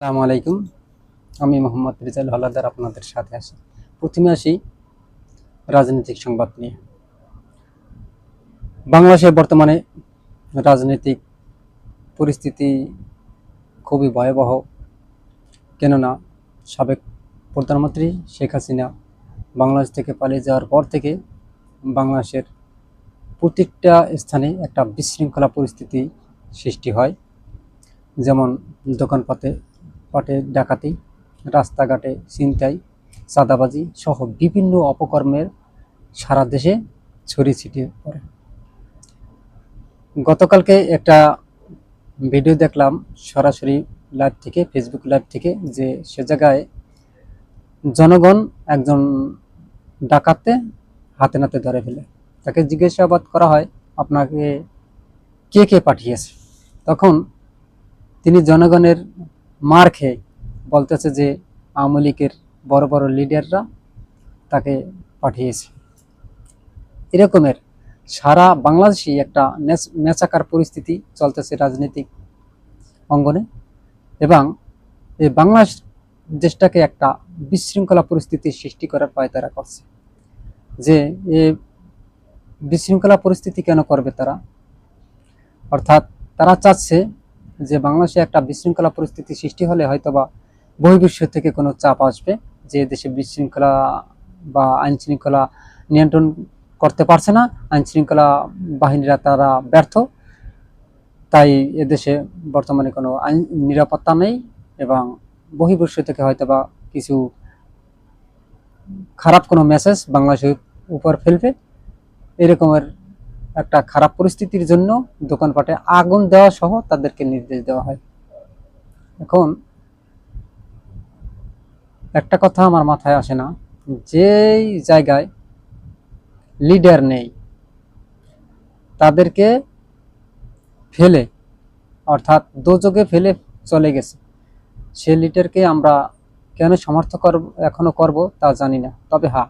আসসালামু আলাইকুম। আমি মোহাম্মদ রিজাল হলাদার আপনাদের সাথে আসি প্রথমে আসি রাজনৈতিক সংবাদ নিয়ে। বাংলাদেশের বর্তমানে রাজনৈতিক পরিস্থিতি খুবই ভয়াবহ। কেননা সাবেক প্রধানমন্ত্রী শেখ হাসিনা বাংলাদেশ থেকে পালিয়ে যাওয়ার পর থেকে বাংলাদেশের প্রত্যেকটা স্থানে একটা বিশৃঙ্খলা পরিস্থিতি সৃষ্টি হয়। যেমন দোকানপাতে পাটে, ডাকাতি, রাস্তাঘাটে, ছিনতাই, চাঁদাবাজি সহ বিভিন্ন অপকর্মের সারা দেশে ছড়িয়ে ছিটিয়ে পড়ে। গতকালকে একটা ভিডিও দেখলাম সরাসরি লাইভ থেকে ফেসবুক লাইভ থেকে, যে সে জায়গায় জনগণ একজন ডাকাতে হাতে নাতে ধরে ফেলে। তাকে জিজ্ঞাসাবাদ করা হয়, আপনাকে কে কে পাঠিয়েছে? তখন তিনি জনগণের মার খেয়ে বলতেছে যে আওয়ামী লীগের বড় বড় লিডাররা তাকে পাঠিয়েছে। এরকমের সারা বাংলাদেশই একটা নেচ- নেচাকার পরিস্থিতি চলতেছে রাজনৈতিক অঙ্গনে এবং এই বাংলাদেশ দেশটাকে একটা বিশৃঙ্খলা পরিস্থিতির সৃষ্টি করার পায় তারা করছে। যে এ বিশৃঙ্খলা পরিস্থিতি কেন করবে তারা? অর্থাৎ তারা চাচ্ছে যে বাংলাদেশে একটা বিশৃঙ্খলা পরিস্থিতি সৃষ্টি হলে হয়তোবা বহির্বিশ্ব থেকে কোনো চাপ আসবে যে দেশে বিশৃঙ্খলা বা আইন শৃঙ্খলা নিয়ন্ত্রণ করতে পারছে না আইন শৃঙ্খলা বাহিনীরা তারা ব্যর্থ। তাই এদেশে বর্তমানে কোনো আইন নিরাপত্তা নেই এবং বহির্বিশ্ব থেকে হয়তোবা কিছু খারাপ কোনো মেসেজ বাংলাদেশের উপর ফেলবে। এরকমের একটা খারাপ পরিস্থিতির জন্য দোকানপাটে আগুন দেওয়া সহ তাদেরকে নির্দেশ দেওয়া হয়। এখন একটা কথা আমার মাথায় আসে না, যেই জায়গায় লিডার নেই, তাদেরকে ফেলে, অর্থাৎ দোযোগে ফেলে চলে গেছে, সে লিডারকে আমরা কেন সমর্থ করব, এখনও করব তা জানি না। তবে হ্যাঁ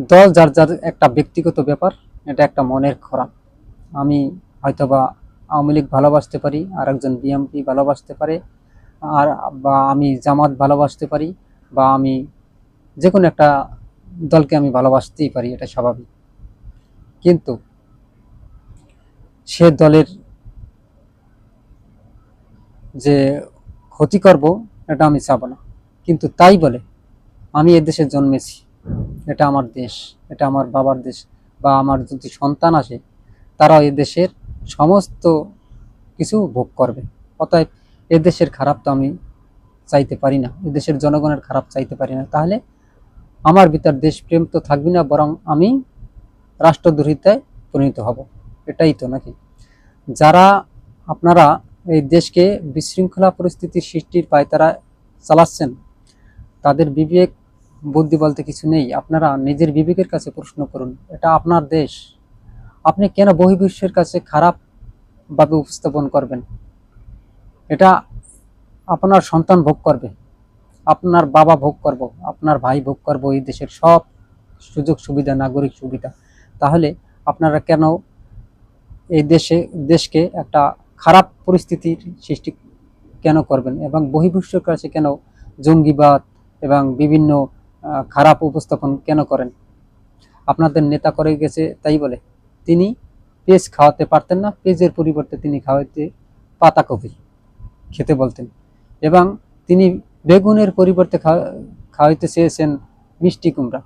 দল, যার যার একটা ব্যক্তিগত ব্যাপার, এটা একটা মনের খোরাক। আমি হয়তোবা আওয়ামী লীগ ভালোবাসতে পারি আর একজন বিএমপি ভালোবাসতে পারে, আর, বা আমি জামাত ভালোবাসতে পারি, বা আমি যে কোনো একটা দলকে আমি ভালোবাসতেই পারি, এটা স্বাভাবিক। কিন্তু সে দলের যে ক্ষতি করব, এটা আমি চাবো না। কিন্তু তাই বলে আমি এদেশে জন্মেছি। এটা আমার দেশ, এটা আমার বাবার দেশ বা আমার যদি সন্তান আসে তারা এ দেশের সমস্ত কিছু ভোগ করবে। অতএব এ দেশের খারাপ তো আমি চাইতে পারি না, এ দেশের জনগণের খারাপ চাইতে পারি না। তাহলে আমার ভিতর দেশপ্রেম তো থাকবে না, বরং আমি রাষ্ট্রদ্রোহিতায় পরিণত হব। এটাই তো নাকি? যারা আপনারা এই দেশকে বিশৃঙ্খলা পরিস্থিতির সৃষ্টির পায়তারা চালাচ্ছেন, তাদের বিবেক বুদ্ধি বলতে কিছু নেই। আপনারা নিজের বিবেকের কাছে প্রশ্ন করুন, এটা আপনার দেশ। আপনি কেন বহির্বিশ্বের কাছে খারাপভাবে উপস্থাপন করবেন? এটা আপনার সন্তান ভোগ করবে, আপনার বাবা ভোগ করব, আপনার ভাই ভোগ করব, এই দেশের সব সুযোগ সুবিধা, নাগরিক সুবিধা। তাহলে আপনারা কেন এই দেশে, দেশকে একটা খারাপ পরিস্থিতির সৃষ্টি কেন করবেন? এবং বহির্বিশ্বের কাছে কেন জঙ্গিবাদ এবং বিভিন্ন খারাপ উপস্থাপন কেন করেন? আপনাদের নেতা করে গেছে তাই বলে। তিনি পেজ খাওয়াতে পারতেন না পেজের পরিবর্তে তিনি খাওয়াতে পাতাকপি খেতে বলতেন। এবং তিনি বেগুনের পরিবর্তে খাওয়া- খাওয়াইতে চেয়েছেন মিষ্টি কুমড়া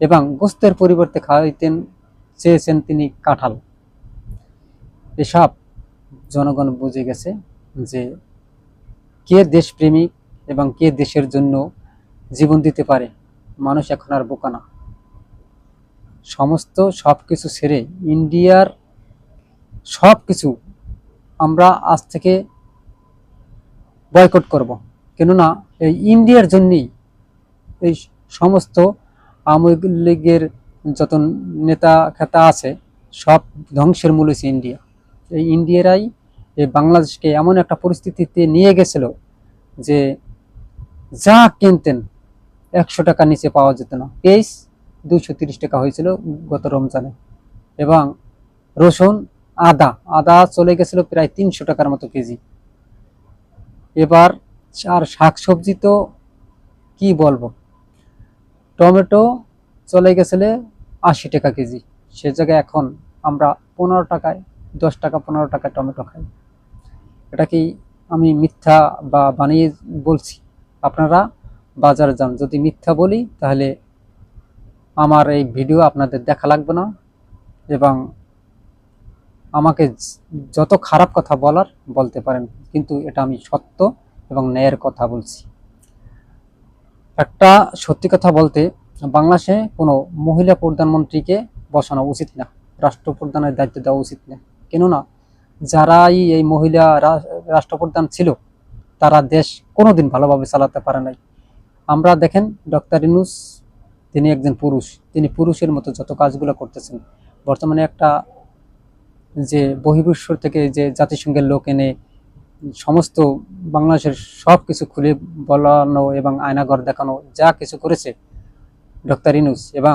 এবং গোস্তের পরিবর্তে খাওয়াইতেন, চেয়েছেন তিনি কাঁঠাল। এসব জনগণ বুঝে গেছে যে কে দেশপ্রেমিক এবং কে দেশের জন্য জীবন দিতে পারে। মানুষ এখন আর বোকা না। সমস্ত সব কিছু ছেড়ে ইন্ডিয়ার সব কিছু আমরা আজ থেকে বয়কট করব। কেননা এই ইন্ডিয়ার জন্যই এই সমস্ত আওয়ামী লীগের যত নেতা খেতা আছে, সব ধ্বংসের মূল হচ্ছে ইন্ডিয়া। এই ইন্ডিয়ারাই এই বাংলাদেশকে এমন একটা পরিস্থিতিতে নিয়ে গেছিল যে যা কিনতেন একশো টাকা নিচে পাওয়া যেত না। পেঁয়াজ দুশো তিরিশ টাকা হয়েছিল গত রমজানে। এবং রসুন, আদা আদা চলে গেছিল প্রায় তিনশো টাকার মতো কেজি। এবার আর শাকসবজি তো কি বলব? টমেটো চলে গেছিলে আশি টাকা কেজি। সে জায়গায় এখন আমরা পনেরো টাকায়, দশ টাকা, পনেরো টাকায় টমেটো খাই। এটা কি আমি মিথ্যা বা বানিয়ে বলছি? আপনারা বাজারে যান। যদি মিথ্যা বলি, তাহলে আমার এই ভিডিও আপনাদের দেখা লাগবে না এবং আমাকে যত খারাপ কথা বলার বলতে পারেন, কিন্তু এটা আমি সত্য এবং ন্যায়ের কথা বলছি। একটা সত্যি কথা বলতে, বাংলাদেশে কোনো মহিলা প্রধানমন্ত্রীকে বসানো উচিত না, রাষ্ট্রপ্রধানের দায়িত্ব দেওয়া উচিত না। কেননা, যারাই এই মহিলা রাষ্ট্রপ্রধান ছিল, তারা দেশ কোনোদিন ভালোভাবে চালাতে পারে নাই। আমরা দেখেন ডক্টর ইনুস, তিনি একজন পুরুষ। তিনি পুরুষের মতো যত কাজগুলো করতেছেন, বর্তমানে একটা যে বহির্বিশ্ব থেকে যে জাতিসংঘের লোক এনে সমস্ত বাংলাদেশের সব কিছু খুলে বলানো এবং আয়নাঘর দেখানো, যা কিছু করেছে ডক্টর ইনুস এবং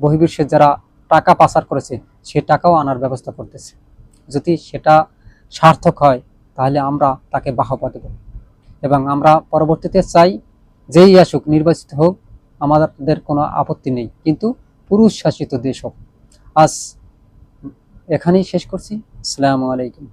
বহির্বিশ্বের যারা টাকা পাচার করেছে, সে টাকাও আনার ব্যবস্থা করতেছে। যদি সেটা সার্থক হয়, তাহলে আমরা তাকে বাহবা দেব। এবং আমরা পরবর্তীতে চাই যেই আসুক, নির্বাচিত হোক, আমাদের কোনো আপত্তি নেই। কিন্তু পুরুষ শাসিত দেশ হোক। আজ এখানেই শেষ করছি। আসসালামু আলাইকুম।